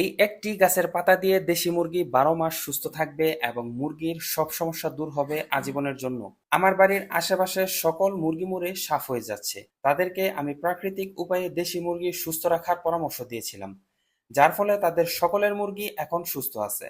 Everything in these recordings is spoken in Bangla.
এই একটি গাছের পাতা দিয়ে দেশি মুরগি বারো মাস সুস্থ থাকবে এবং মুরগির সব সমস্যা দূর হবে আজীবনের জন্য। আমার বাড়ির আশেপাশে সকল মুরগি মরে সাফ হয়ে যাচ্ছে। তাদেরকে আমি প্রাকৃতিক উপায়ে দেশি মুরগি সুস্থ রাখার পরামর্শ দিয়েছিলাম, যার ফলে তাদের সকলের মুরগি এখন সুস্থ আছে।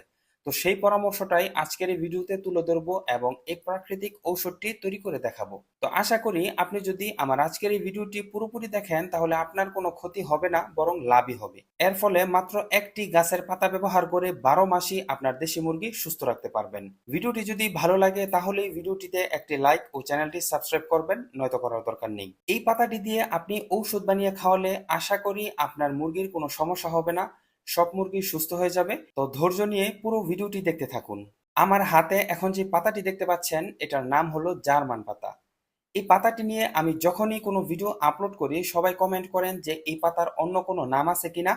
তো সেই পরামর্শটাই আজকের এই ভিডিওতে তুলে ধরবো এবং এই প্রাকৃতিক ঔষধটি তৈরি করে দেখাবো। তো আশা করি আপনি যদি আমার আজকের এই ভিডিওটি পুরোপুরি দেখেন, তাহলে আপনার কোনো ক্ষতি হবে না, বরং লাভই হবে। এর ফলে মাত্র একটি গাছের পাতা ব্যবহার করে বারো মাসই আপনার দেশি মুরগি সুস্থ রাখতে পারবেন। ভিডিওটি যদি ভালো লাগে, তাহলে ভিডিওটিতে একটি লাইক ও চ্যানেলটি সাবস্ক্রাইব করবেন, নয়তো করার দরকার নেই। এই পাতাটি দিয়ে আপনি ঔষধ বানিয়ে খাওয়ালে আশা করি আপনার মুরগির কোনো সমস্যা হবে না। সব মুরগি সুস্থ হয়ে যাবে। তো ধৈর্য নিয়ে পুরো ভিডিওটি দেখতে থাকুন। আমার হাতে এখন যে পাতাটি দেখতে পাচ্ছেন, এটার নাম হলো জার্মান পাতা। এই পাতাটি নিয়ে আমি যখনই কোনো ভিডিও আপলোড করি, সবাই কমেন্ট করেন যে এই পাতার অন্য কোনো নাম আছে কিনা,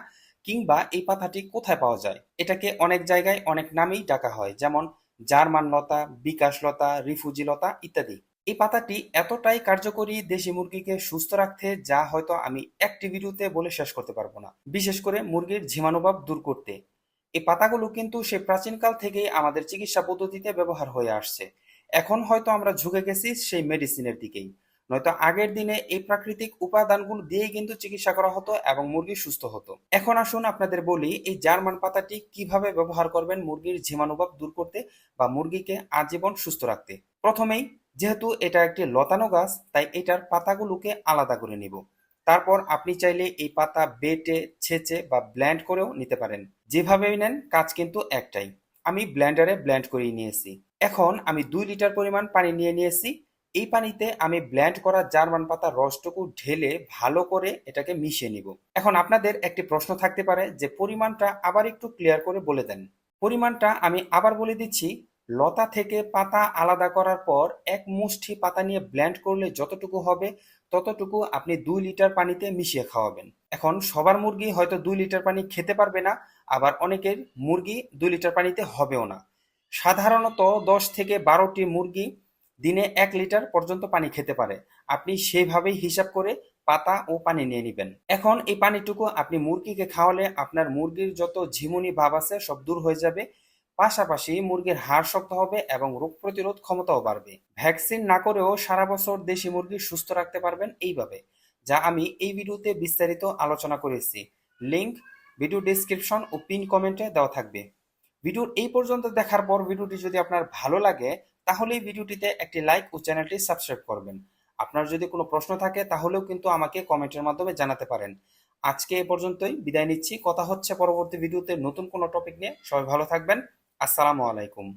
কিংবা এই পাতাটি কোথায় পাওয়া যায়। এটাকে অনেক জায়গায় অনেক নামেই ডাকা হয়, যেমন জার্মান লতা বিকাশ লতা রিফুজি লতা ইত্যাদি। এই পাতাটি এতটাই কার্যকরী দেশি মুরগিকে সুস্থ রাখতে যা হয়তো আমি একটি ভিডিওতে বলে শেষ করতে পারব না। বিশেষ করে মুরগির ঝিমানোভাব দূর করতে। এই পাতাগুলো কিন্তু সে প্রাচীনকাল থেকেই আমাদের চিকিৎসা পদ্ধতিতে ব্যবহার হয়ে আসছে। এখন হয়তো আমরা ঝুঁকে গেছি সেই মেডিসিনের দিকেই। নয়তো আগের দিনে এই প্রাকৃতিক উপাদানগুলো দিয়েই কিন্তু চিকিৎসা করা হতো এবং মুরগি সুস্থ হতো। এখন আসুন আপনাদের বলি, এই জার্মান পাতাটি কীভাবে ব্যবহার করবেন মুরগির ঝিমানুভাব দূর করতে বা মুরগিকে আজীবন সুস্থ রাখতে? প্রথমেই যেহেতু এটা একটি লতানো গাছ, তাই এটার পাতাগুলোকে আলাদা করে নিব। তারপর আপনি চাইলে এই পাতা বেটে, ছেঁচে বা ব্ল্যান্ড করেও নিতে পারেন। যেভাবেই নেন, কাজ কিন্তু একটাই। আমি ব্ল্যান্ডারে ব্ল্যান্ড করিয়ে নিয়েছি। এখন আমি দুই লিটার পরিমাণ পানি নিয়ে নিয়েছি। এই পানিতে আমি ব্ল্যান্ড করা জার্মান পাতার রসটুকু ঢেলে ভালো করে এটাকে মিশিয়ে নিব। এখন আপনাদের একটি প্রশ্ন থাকতে পারে যে, পরিমাণটা আবার একটু ক্লিয়ার করে বলে দেন। পরিমাণটা আমি আবার বলে দিচ্ছি। লতা থেকে পাতা আলাদা করার পর এক মুষ্টি পাতা নিয়ে ব্ল্যান্ড করলে যতটুকু হবে, ততটুকু আপনি দুই লিটার পানিতে মিশিয়ে খাওয়াবেন। এখন সবার মুরগি হয়তো দুই লিটার পানি খেতে পারবে না, আবার অনেকের মুরগি দুই লিটার পানিতে হবেও না। সাধারণত দশ থেকে বারোটি মুরগি দিনে এক লিটার পর্যন্ত পানি খেতে পারে। আপনি সেইভাবেই হিসাব করে পাতা ও পানি নিয়ে নেবেন। এখন এই পানিটুকু আপনি মুরগিকে খাওয়ালে আপনার মুরগির যত ঝিমুনি ভাব আছে সব দূর হয়ে যাবে। পাশাপাশি মুরগির হাড় শক্ত হবে এবং রোগ প্রতিরোধ ক্ষমতাও বাড়বে। ভ্যাকসিন না করেও সারা বছর দেশি মুরগি সুস্থ রাখতে পারবেন এইভাবে, যা আমি এই ভিডিওতে বিস্তারিত আলোচনা করেছি। লিংক ভিডিও ডিসক্রিপশন ও পিন কমেন্টে দেওয়া থাকবে। ভিডিওর এই পর্যন্ত দেখার পর ভিডিওটি যদি আপনার ভালো লাগে, তাহলে ভিডিওটিতে একটি লাইক ও চ্যানেলটি সাবস্ক্রাইব করবেন। আপনার যদি কোনো প্রশ্ন থাকে, তাহলেও কিন্তু আমাকে কমেন্টের মাধ্যমে জানাতে পারেন। আজকে এ পর্যন্তই, বিদায় নিচ্ছি। কথা হচ্ছে পরবর্তী ভিডিওতে নতুন কোনো টপিক নিয়ে। সবাই ভালো থাকবেন। আসসালামু আলাইকুম।